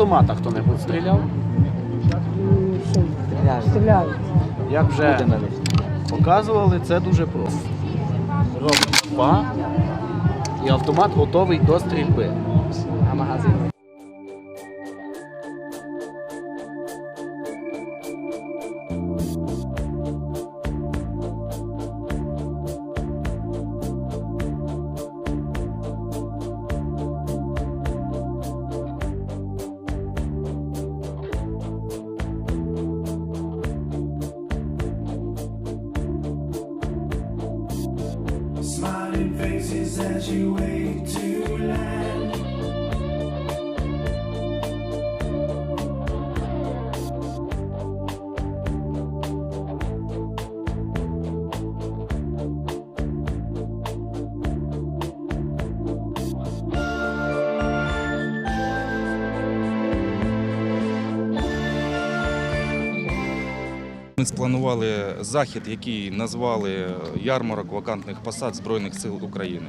автомата хто-небудь стріляв? Стріляють. Як вже показували, це дуже просто. Робимо па, і автомат готовий до стрільби. As you wait to land. Ми спланували захід, який назвали ярмарок вакантних посад Збройних сил України.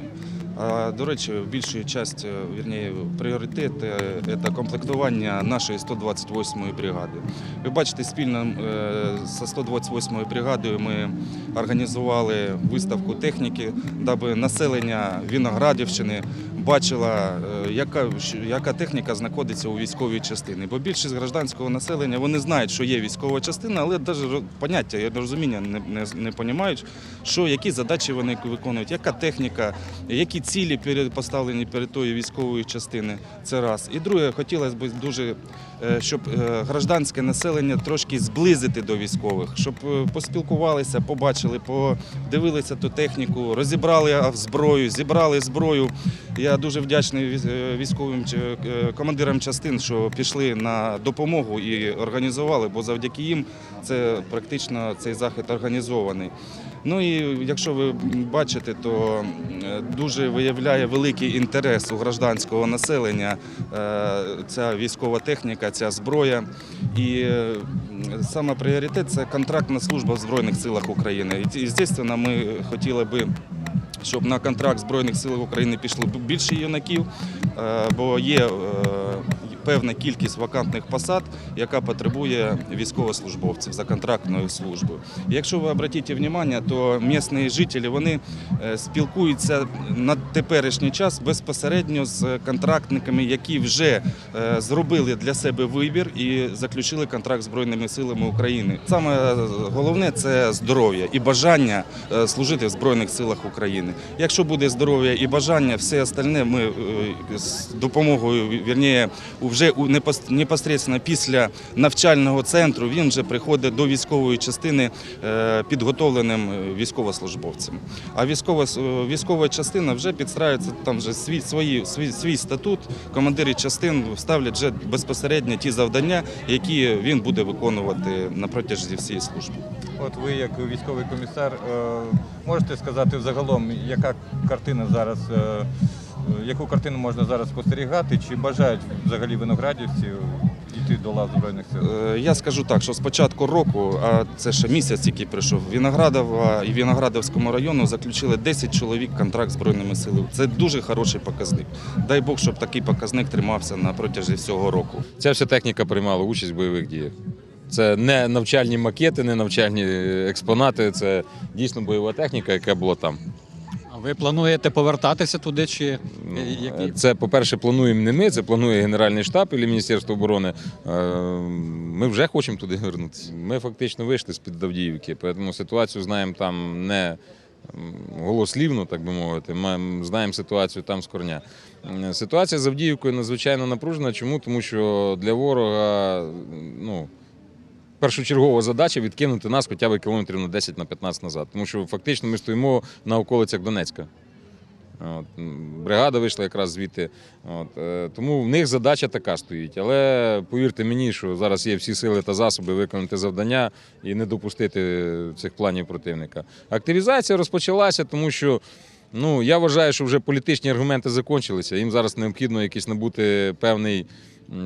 До речі, більша часть, вірніше, пріоритет е, це комплектування нашої 128-ї бригади. Ви бачите, спільно е, з 128-ю бригадою ми організували виставку техніки, даби населення Віноградівщини бачило, е, яка, яка техніка знаходиться у військовій частині. Бо більшість гражданського населення вони знають, що є військова частина, але навіть поняття і розуміння не, не, не розуміють, що, які задачі вони виконують, яка техніка, які цілі поставлені перед тою військовою частиною. Це раз. І друге, хотілося б дуже, щоб е, гражданське населення трошки зблизити до військових, щоб е, поспілкувалися, побачили, подивилися ту техніку, розібрали зброю, зібрали зброю. Я дуже вдячний е, військовим е, командирам частин, що пішли на допомогу і організували, бо завдяки їм це практично цей захід організований. Ну і якщо ви бачите, то е, дуже виявляє великий інтерес у гражданського населення е, ця військова техніка, ця зброя. І е, саме пріоритет це контрактна служба в Збройних силах України. І, звісно, ми хотіли би щоб на контракт Збройних сил України пішло більше юнаків, е, бо є е, певна кількість вакантних посад, яка потребує військовослужбовців за контрактною службою. Якщо ви обратите увагу, то місцеві жителі вони е, спілкуються на теперішній час безпосередньо з контрактниками, які вже е, зробили для себе вибір і заключили контракт з Збройними силами України. Саме головне це здоров'я і бажання е, служити в Збройних силах України. Якщо буде здоров'я і бажання, все остальне ми е, з допомогою вірніше, вже у непос- непосредственно після навчального центру він вже приходить до військової частини е, підготовленим е, військовослужбовцем. А військова, е, військова частина вже підстраюється там вже свій, свої, свій, свій статут. Командири частин ставлять вже безпосередньо ті завдання, які він буде виконувати на протязі всієї служби. От ви, як військовий комісар, можете сказати взагалом, яка картина зараз, яку картину можна зараз спостерігати? Чи бажають взагалі виноградівці йти до лав Збройних сил? Е, Я скажу так, що з початку року, а це ще місяць, який прийшов, Віноградова і Віноградовському району заключили 10 чоловік контракт з Збройними силами. Це дуже хороший показник. Дай Бог, щоб такий показник тримався на протязі всього року. Ця вся техніка приймала участь в бойових діях. Це не навчальні макети, не навчальні експонати, це дійсно бойова техніка, яка була там. Ви плануєте повертатися туди чи Ну, які? Це, по-перше, плануємо не ми, це планує Генеральний штаб і Міністерство оборони. Е, Ми вже хочемо туди вернутися. Ми фактично вийшли з-під Авдіївки, тому ситуацію знаємо там не голослівно, так би мовити. Ми знаємо ситуацію там з корня. Ситуація з Авдіївкою надзвичайно напружена. Чому? Тому що для ворога ну, першочергова задача відкинути нас хоча б кілометрів на 10 на 15 назад. Тому що фактично ми стоїмо на околицях Донецька. От, бригада вийшла якраз звідти. От, е, тому в них задача така стоїть. Але повірте мені, що зараз є всі сили та засоби виконати завдання і не допустити цих планів противника. Активізація розпочалася, тому що ну, я вважаю, що вже політичні аргументи закінчилися. Їм зараз необхідно якийсь набути певний,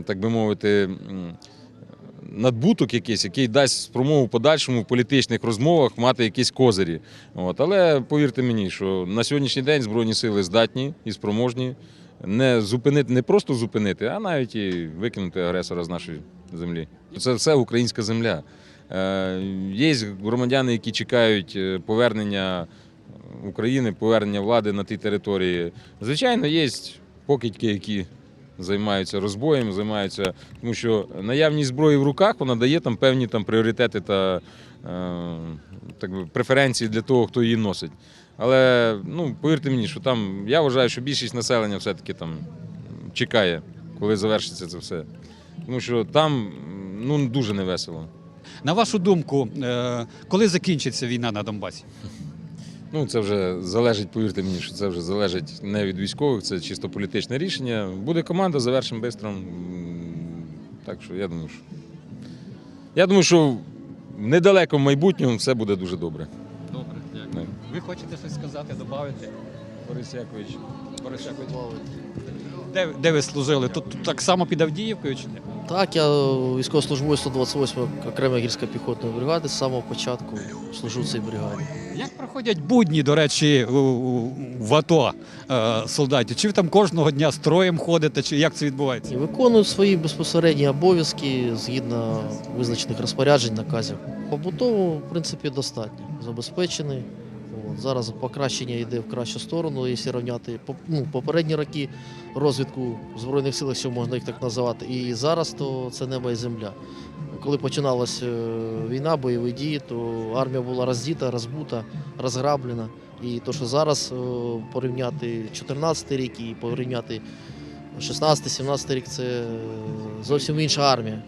так би мовити. Надбуток якийсь, який дасть спромогу в подальшому в політичних розмовах мати якісь козирі. От. Але повірте мені, що на сьогоднішній день Збройні сили здатні і спроможні не зупинити, не просто зупинити, а навіть і викинути агресора з нашої землі. Це все українська земля. Е, Є громадяни, які чекають е, повернення України, повернення влади на ті території. Звичайно, є покидьки, які займаються розбоєм, займаються, тому що наявність зброї в руках вона дає там певні там пріоритети та е, так би, преференції для того, хто її носить. Але ну, повірте мені, що там я вважаю, що більшість населення все-таки там чекає, коли завершиться це все. Тому що там ну, дуже невесело. На вашу думку, е, коли закінчиться війна на Донбасі? Ну, це вже залежить, повірте мені, що це вже залежить не від військових, це чисто політичне рішення. Буде команда, завершимо швидко. Так що я думаю, що. Я думаю, що в недалекому майбутньому все буде дуже добре. Добре, дякую. Ви хочете щось сказати, додати? Борис Якович. Борис Якович. Де, де ви служили? Тут, тут так само під Авдіївкою чи ні? Так, я військовослужбовець 128 окремої гірсько-піхотної бригади з самого початку служу в цій бригаді. Як проходять будні, до речі, в АТО е, солдатів? Чи ви там кожного дня строєм ходите, чи як це відбувається? Виконую свої безпосередні обов'язки згідно визначених розпоряджень, наказів. Побутово, в принципі, достатньо. Забезпечений. Зараз покращення йде в кращу сторону, якщо рівняти ну, попередні роки розвідку в Збройних сил, якщо можна їх так називати. І зараз то це небо і земля. Коли починалася е, війна, бойові дії, то армія була роздіта, розбута, розграблена. І то, що зараз е, порівняти 14 рік і порівняти 16-17 рік це е, зовсім інша армія.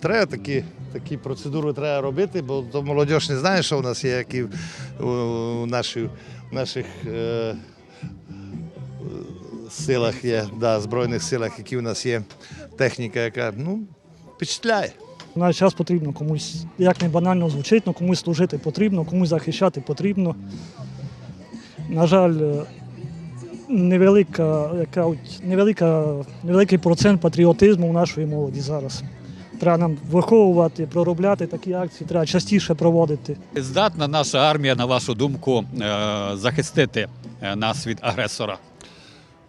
Треба такі, такі процедури треба робити, бо то молодь не знає, що у нас є, які в, у, в наших е, силах є, да, Збройних силах, які у нас є техніка, яка ну, впечатляє. В наш час потрібно комусь, як не банально звучить, але комусь служити потрібно, комусь захищати потрібно. На жаль, е, невелика, яка, невелика, невеликий процент патріотизму у нашої молоді зараз. Треба нам виховувати, проробляти такі акції, треба частіше проводити. Здатна наша армія, на вашу думку, е, захистити е, нас від агресора?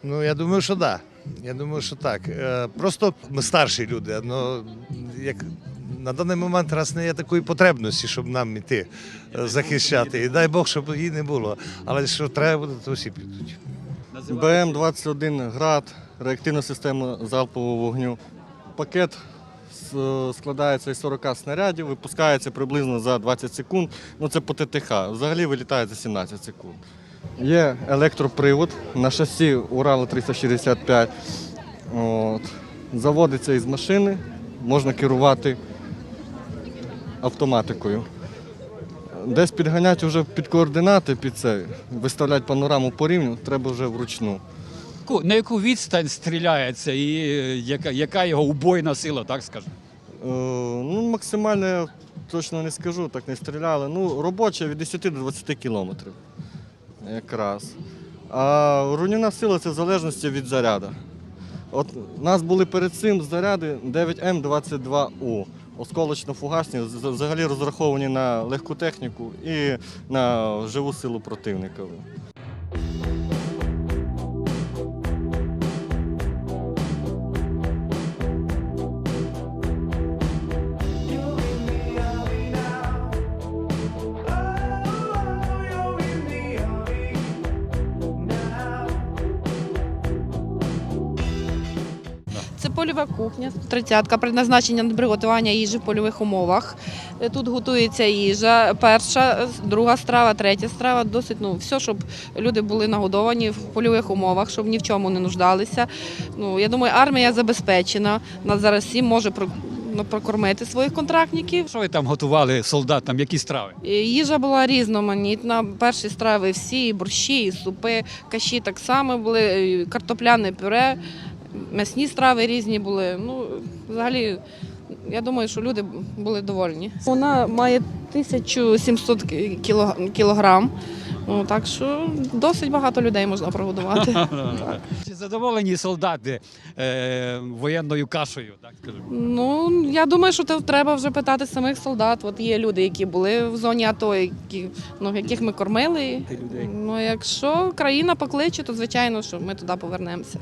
Ну, я думаю, що так. Да. Я думаю, що так. Е, Просто ми старші люди. Ну, як на даний момент раз не є такої потребності, щоб нам іти захищати. І дай Бог, щоб її не було. Але що треба буде, то всі підуть. БМ-21 град, реактивна система залпового вогню. Пакет складається із 40 снарядів, випускається приблизно за 20 секунд. Ну це по ТТХ. Взагалі вилітає за 17 секунд. Є електропривод на шасі Урала 365. От. Заводиться із машини, можна керувати автоматикою. Десь підганяти вже під координати, під це, виставляти панораму по рівню, треба вже вручну. Яку- На яку відстань стріляється і е, яка, яка його убойна сила, так скажемо? Е, ну, максимально точно не скажу, так не стріляли. Ну, робоча від 10 до 20 кілометрів. Якраз. А руйнівна сила це в залежності від заряду. От у нас були перед цим заряди 9М22У. Осколочно-фугасні, взагалі розраховані на легку техніку і на живу силу противника. Польова кухня, тридцятка, предназначення для приготування їжі в польових умовах. Е, Тут готується їжа, перша, друга страва, третя страва. Досить ну, все, щоб люди були нагодовані в польових умовах, щоб ні в чому не нуждалися. Ну, я думаю, армія забезпечена. Нас зараз всім може ну, прокормити своїх контрактників. Що ви там готували солдатам? Які страви? Їжа була різноманітна. Перші страви всі, і борщі, і супи, каші так само були, картопляне пюре, м'ясні страви різні були. Ну, взагалі, я думаю, що люди були довольні. Вона має 1700 кі- кіло- кілограм. Ну так що досить багато людей можна прогодувати. Чи задоволені солдати е, воєнною кашею, так скажемо? Ну я думаю, що це треба вже питати самих солдат. От є люди, які були в зоні АТО, які ну яких ми кормили. Ну якщо країна покличе, то звичайно, що ми туди повернемося.